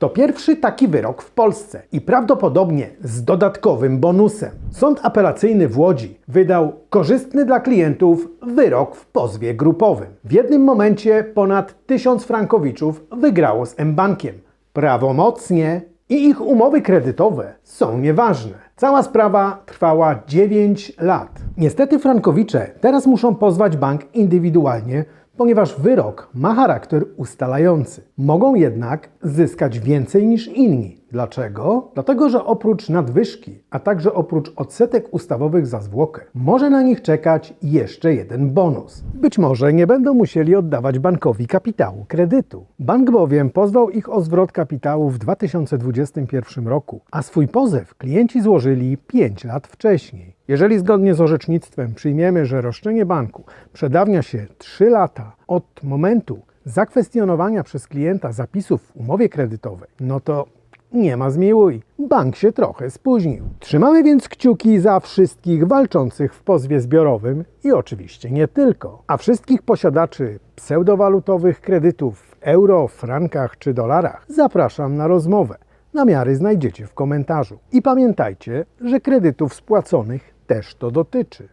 To pierwszy taki wyrok w Polsce i prawdopodobnie z dodatkowym bonusem. Sąd apelacyjny w Łodzi wydał korzystny dla klientów wyrok w pozwie grupowym. W jednym momencie ponad tysiąc frankowiczów wygrało z M-Bankiem. Prawomocnie i ich umowy kredytowe są nieważne. Cała sprawa trwała 9 lat. Niestety Frankowicze teraz muszą pozwać bank indywidualnie, ponieważ wyrok ma charakter ustalający. Mogą jednak zyskać więcej niż inni. Dlaczego? Dlatego, że oprócz nadwyżki, a także oprócz odsetek ustawowych za zwłokę, może na nich czekać jeszcze jeden bonus. Być może nie będą musieli oddawać bankowi kapitału kredytu. Bank bowiem pozwał ich o zwrot kapitału w 2021 roku, a swój pozew klienci złożyli 5 lat wcześniej. Jeżeli zgodnie z orzecznictwem przyjmiemy, że roszczenie banku przedawnia się 3 lata od momentu zakwestionowania przez klienta zapisów w umowie kredytowej, no to nie ma zmiłuj. Bank się trochę spóźnił. Trzymamy więc kciuki za wszystkich walczących w pozwie zbiorowym i oczywiście nie tylko. A wszystkich posiadaczy pseudowalutowych kredytów w euro, frankach czy dolarach zapraszam na rozmowę. Namiary znajdziecie w komentarzu. I pamiętajcie, że kredytów spłaconych też to dotyczy.